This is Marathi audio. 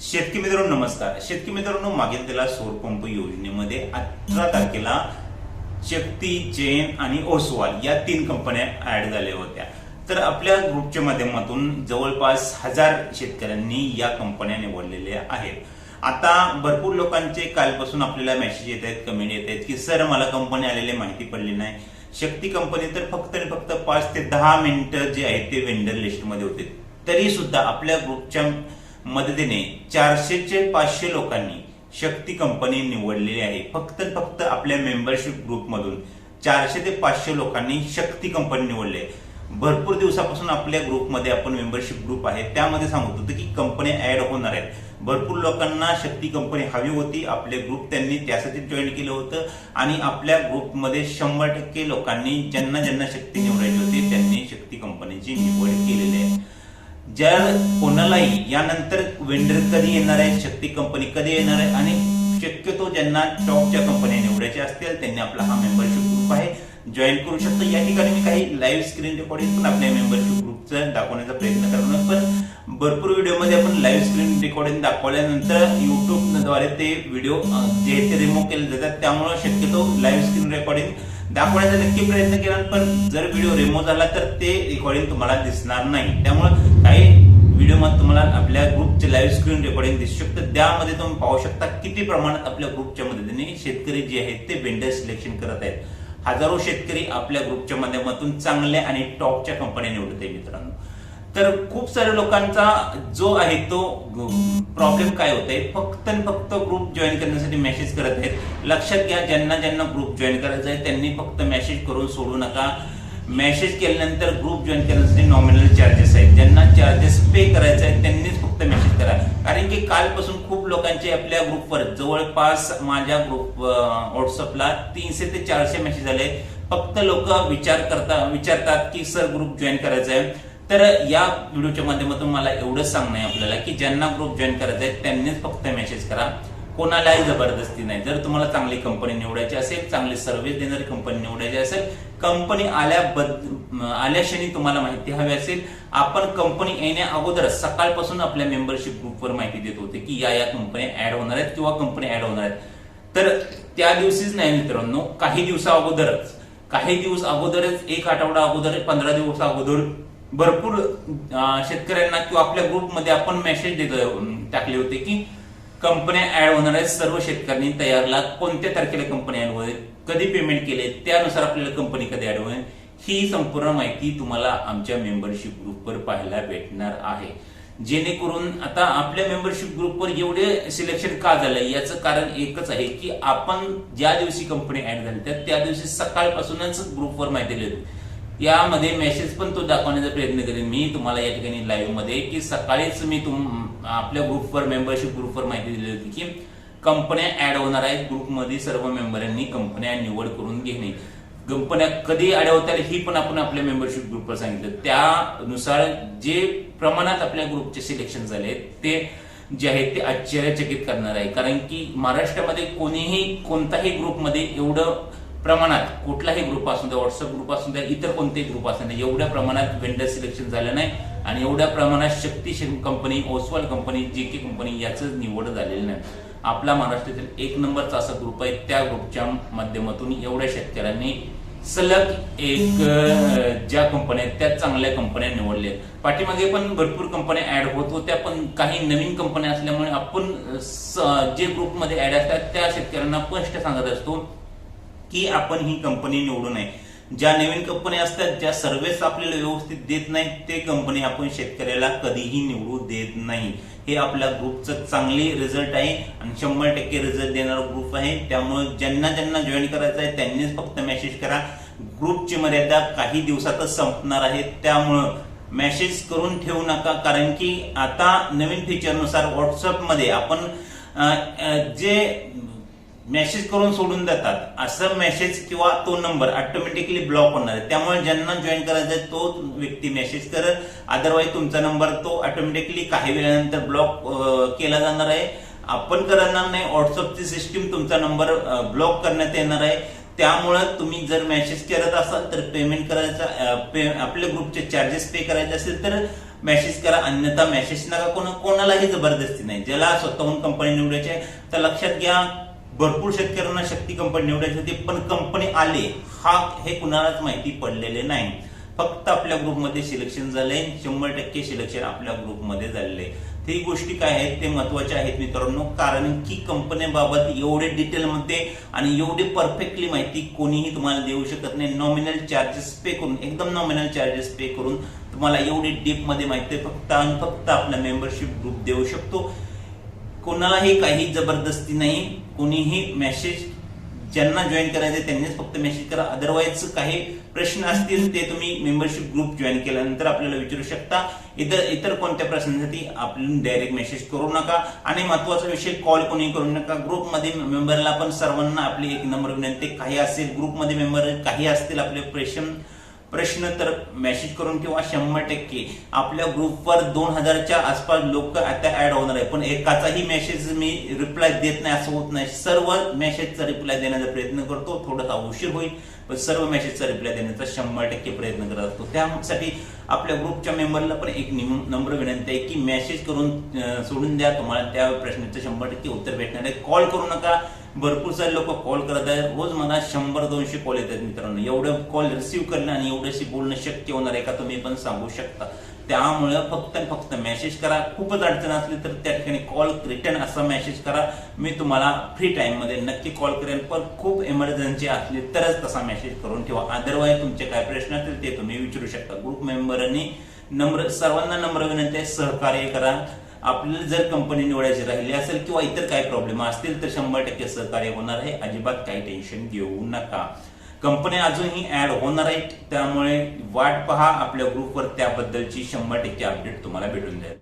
शेतकरी मित्रांनो नमस्कार. शेतकरी मित्रांनो मागील त्याला सौर पंप योजनेमध्ये अठरा तारखेला शक्ती जैन आणि ओसवाल या तीन कंपन्या ऍड झाल्या होत्या. तर आपल्या ग्रुपच्या माध्यमातून जवळपास हजार शेतकऱ्यांनी या कंपन्या निवडलेल्या आहेत. आता भरपूर लोकांचे कालपासून आपल्याला मेसेज येत आहेत कमेंट येत आहेत की सर मला कंपनी आलेली माहिती पडली नाही. शक्ती कंपनी तर फक्त आणि फक्त पाच ते दहा मिनिटं जे आहेत ते वेंडर लिस्टमध्ये होते. तरी सुद्धा आपल्या ग्रुपच्या मदतीने चारशेचे पाचशे लोकांनी शक्ती कंपनी निवडलेली आहे. फक्त फक्त आपल्या मेंबरशिप ग्रुपमधून चारशे ते पाचशे लोकांनी शक्ती कंपनी निवडली आहे. भरपूर दिवसापासून आपल्या ग्रुपमध्ये आपण मेंबरशिप ग्रुप आहे. त्यामध्ये सांगत होतो की कंपनी ऍड होणार आहेत. भरपूर लोकांना शक्ती कंपनी हवी होती. आपले ग्रुप त्यांनी त्यासाठी जॉईन केलं होतं. आणि आपल्या ग्रुपमध्ये शंभर टक्के लोकांनी ज्यांना ज्यांना शक्ती निवडायची होती त्यांनी शक्ती कंपनीची निवड केलेली आहे. जर कोणालाही यानंतर वेंडर कधी येणार आहे शक्ती कंपनी कधी येणार आहे आणि शक्यतो ज्यांना टॉपच्या कंपन्या निवडायच्या असतील त्यांनी आपला हा मेंबरशिप ग्रुप आहे. जॉईन करू शकतो. या ठिकाणी मी काही लाईव्ह स्क्रीन रेकॉर्डिंग पण आपल्या मेंबरशिप ग्रुपचं दाखवण्याचा प्रयत्न करणार पण भरपूर व्हिडिओमध्ये आपण लाईव्ह स्क्रीन रेकॉर्डिंग दाखवल्यानंतर युट्यूबद्वारे ते व्हिडिओ जे ते रिमूव्ह केले जातात त्यामुळे शक्यतो लाईव्ह स्क्रीन रेकॉर्डिंग दाखवण्याचा नक्की प्रयत्न केला पण जर व्हिडिओ रिमूव्ह झाला तर ते रेकॉर्डिंग तुम्हाला दिसणार नाही. त्यामुळे काही व्हिडिओमध्ये तुम्हाला आपल्या ग्रुपचे लाईव्ह स्क्रीन रेकॉर्डिंग दिसू शकतं. त्यामध्ये तुम्ही पाहू शकता किती प्रमाणात आपल्या ग्रुपच्या मदतीने शेतकरी जे आहेत ते वेंडर सिलेक्शन करत आहेत. हजारो शेतकरी आपल्या ग्रुपच्या माध्यमातून चांगल्या आणि टॉपच्या कंपन्या निवडत आहे मित्रांनो. तर खूप साऱ्या लोकांचा जो आहे तो प्रॉब्लेम काय होत आहे फक्त आणि फक्त ग्रुप जॉईन करण्यासाठी मेसेज करत आहेत. लक्षात घ्या ज्यांना ज्यांना ग्रुप जॉईन करायचा आहे त्यांनी फक्त मेसेज करून सोडू नका. मेसेज केल्यानंतर ग्रुप जॉईन करण्यासाठी नॉमिनल चार्जेस आहेत. ज्यांना चार्जेस पे करायचे आहेत त्यांनीच फक्त मेसेज करा. कारण की कालपासून खूप लोकांचे आपल्या ग्रुपवर जवळपास माझ्या ग्रुप व्हॉट्सअपला तीनशे ते चारशे मेसेज आले. फक्त लोक विचार करता विचारतात की सर ग्रुप जॉईन करायचा आहे. तर या व्हिडिओच्या माध्यमातून मला एवढंच सांगणं आहे आपल्याला की ज्यांना ग्रुप जॉईन करायचा आहे त्यांनीच फक्त मेसेज करा. कोणालाही जबरदस्ती नाही. जर तुम्हाला चांगली कंपनी निवडायची असेल चांगली सर्व्हिस देणारी कंपनी निवडायची असेल कंपनी आल्या आल्या क्षणी तुम्हाला माहिती हवी असेल. आपण कंपनी येण्या अगोदर सकाळपासून आपल्या मेंबरशिप ग्रुपवर माहिती देत होते की या या कंपन्या ऍड होणार आहेत किंवा कंपनी ऍड होणार आहेत. तर त्या दिवशीच नाही मित्रांनो काही दिवसा अगोदरच काही दिवस अगोदरच एक आठवडा अगोदर पंधरा दिवस अगोदर भरपूर शेतकऱ्यांना किंवा आपल्या ग्रुपमध्ये आपण मेसेज देत टाकले होते की कंपन्या ऍड होणार आहेत सर्व शेतकऱ्यांनी तयारला कोणत्या तारखेला कंपनी ऍड होईल कधी पेमेंट केले त्यानुसार आपल्याला कंपनी कधी ऍड होईल ही संपूर्ण माहिती तुम्हाला आमच्या मेंबरशिप ग्रुपवर पाहायला भेटणार आहे. जेणेकरून आता आपल्या मेंबरशिप ग्रुपवर एवढे सिलेक्शन का झालंय याचं कारण एकच आहे की आपण ज्या दिवशी कंपनी ऍड झाली त्या दिवशी सकाळपासूनच ग्रुपवर माहिती दिली यामध्ये मेसेज पण तो दाखवण्याचा प्रयत्न करेन. मी तुम्हाला या ठिकाणी लाईव्हमध्ये की सकाळीच मी तुम आपल्या ग्रुपवर मेंबरशिप ग्रुपवर माहिती दिली होती की कंपन्या ऍड होणार आहेत. ग्रुपमध्ये सर्व मेंबरांनी कंपन्या निवड करून घेणे. कंपन्या कधी ऍड होतात ही पण आपण आपल्या मेंबरशिप ग्रुपवर सांगितलं. त्यानुसार जे प्रमाणात आपल्या ग्रुपचे सिलेक्शन झाले ते जे आहेत ते आश्चर्यचकित करणार आहे. कारण की महाराष्ट्रामध्ये कोणीही कोणताही ग्रुपमध्ये एवढं प्रमाणात कुठलाही ग्रुप असून द्या व्हॉट्सअप ग्रुप असून द्या इतर कोणतेही ग्रुप असून द्या एवढ्या प्रमाणात वेंडर सिलेक्शन झालं नाही आणि एवढ्या प्रमाणात शक्ती कंपनी ओसवाल कंपनी जे के कंपनी याचं निवड झालेलं नाही. आपला महाराष्ट्रातील एक नंबरचा असा ग्रुप आहे त्या ग्रुपच्या माध्यमातून एवढ्या शेतकऱ्यांनी सलग एक ज्या कंपन्या आहेत त्या चांगल्या कंपन्या निवडल्या पाठीमागे पण भरपूर कंपन्या ऍड होत होत्या पण काही नवीन कंपन्या असल्यामुळे आपण जे ग्रुपमध्ये ऍड असतात त्या शेतकऱ्यांना स्पष्ट सांगत असतो की आपण ही कंपनी निवडू नये. ज्या नवीन कंपन्या असतात ज्या सर्व्हिस आपल्याला व्यवस्थित देत नाहीत ते कंपनी आपण शेतकऱ्याला कधीही निवडू देत नाही. हे आपल्या ग्रुपचं चांगली रिझल्ट आहे आणि शंभर टक्के रिझल्ट देणारा ग्रुप आहे. त्यामुळे ज्यांना ज्यांना जॉईन करायचं आहे त्यांनीच फक्त मेसेज करा. ग्रुपची मर्यादा काही दिवसातच संपणार आहे. त्यामुळं मेसेज करून ठेवू नका कारण की आता नवीन फीचरनुसार व्हॉट्सअपमध्ये आपण जे मेसेज करून सोडून देतात. असं मेसेज किंवा तो नंबर ऑटोमॅटिकली ब्लॉक होणार आहे. त्यामुळे ज्यांना जॉईन करायचा आहे तो व्यक्ती मेसेज करत अदरवाईज तुमचा नंबर तो ऑटोमॅटिकली काही वेळानंतर ब्लॉक केला जाणार आहे. आपण करणार नाही. व्हॉट्सअपची सिस्टीम तुमचा नंबर ब्लॉक करण्यात येणार आहे. त्यामुळं तुम्ही जर मेसेज करत असाल तर पेमेंट करायचा पे- आपल्या ग्रुपचे चार्जेस पे करायचे असेल तर मेसेज करा. अन्यथा मेसेज नका. कोणा कोणालाही जबरदस्ती नाही. ज्याला स्वतःहून कंपनी निवडायची आहे तर लक्षात घ्या. भरपूर शेतकऱ्यांना शक्ती कंपनी निवडायची होती पण कंपनी आले. हा हे कुणालाच माहिती पडलेले नाही. फक्त आपल्या ग्रुपमध्ये सिलेक्शन झाले. शंभर टक्के सिलेक्शन आपल्या ग्रुपमध्ये झालेले ते गोष्टी काय आहेत ते महत्त्वाचे आहेत मित्रांनो. कारण की कंपनीबाबत एवढे डिटेलमध्ये आणि एवढी परफेक्टली माहिती कोणीही तुम्हाला देऊ शकत नाही. नॉमिनल चार्जेस पे करून एकदम नॉमिनल चार्जेस पे करून तुम्हाला एवढी डीपमध्ये माहिती फक्त आणि फक्त आपला मेंबरशिप ग्रुप देऊ शकतो. कोणालाही काही जबरदस्ती नाही कोणीही मेसेज ज्यांना जॉईन करायचे त्यांनीच फक्त मेसेज करा. अदरवाईज काही प्रश्न असतील ते तुम्ही मेंबरशिप ग्रुप जॉईन केल्यानंतर आपल्याला विचारू शकता. इतर इतर कोणत्या प्रश्नांसाठी आपण डायरेक्ट मेसेज करू नका. आणि महत्त्वाचा विषय कॉल कोणी करू नका. ग्रुपमध्ये मेंबरला पण सर्वांना आपली एक नंबर विनंती काही असेल ग्रुपमध्ये मेंबर काही असतील आपले प्रश्न प्रश्न तर मेसेज करून किंवा शंभर टक्के. आपल्या ग्रुपवर दोन हजारच्या आसपास लोक आता ऍड होणार आहे पण एकाचाही मेसेज मी रिप्लाय देत नाही असं होत नाही. सर्व मेसेजचा रिप्लाय देण्याचा प्रयत्न करतो. थोडासा उशीर होईल पण सर्व मेसेजचा रिप्लाय देण्याचा शंभर टक्के प्रयत्न करत असतो. त्यासाठी आपल्या ग्रुपच्या मेंबरला पण एक निम- नम्र विनंती आहे की मेसेज करून सोडून द्या. तुम्हाला त्या प्रश्नाचं शंभर टक्के उत्तर भेटणार आहे. कॉल करू नका. भरपूर सारे लोक कॉल करत आहेत. रोज मला शंभर दोनशे कॉल येतात मित्रांनो. एवढं कॉल रिसीव्ह करणं आणि एवढ्याशी बोलणं शक्य होणार आहे का तुम्ही पण सांगू शकता. त्यामुळं फक्त आणि फक्त मेसेज करा. खूपच अडचण असली तर त्या ठिकाणी कॉल रिटर्न असा मेसेज करा. मी तुम्हाला फ्री टाइममध्ये नक्की कॉल करेन. पण खूप इमर्जन्सी असली तरच तसा मेसेज करून ठेवा. अदरवाईज तुमचे काय प्रश्न असतील ते तुम्ही विचारू शकता. ग्रुप मेंबरनी नम्र सर्वांना नम्र विनंती आहे. सहकार्य करा. आपल्याला जर कंपनी निवडायची राहिली असेल किंवा इतर काही प्रॉब्लेम असतील तर शंभर टक्के सहकार्य होणार आहे. अजिबात काही टेन्शन घेऊ नका. कंपनी अजूनही ऍड होणार आहेत. त्यामुळे वाट पहा आपल्या ग्रुपवर त्याबद्दलची शंभर टक्के अपडेट तुम्हाला भेटून जाईल.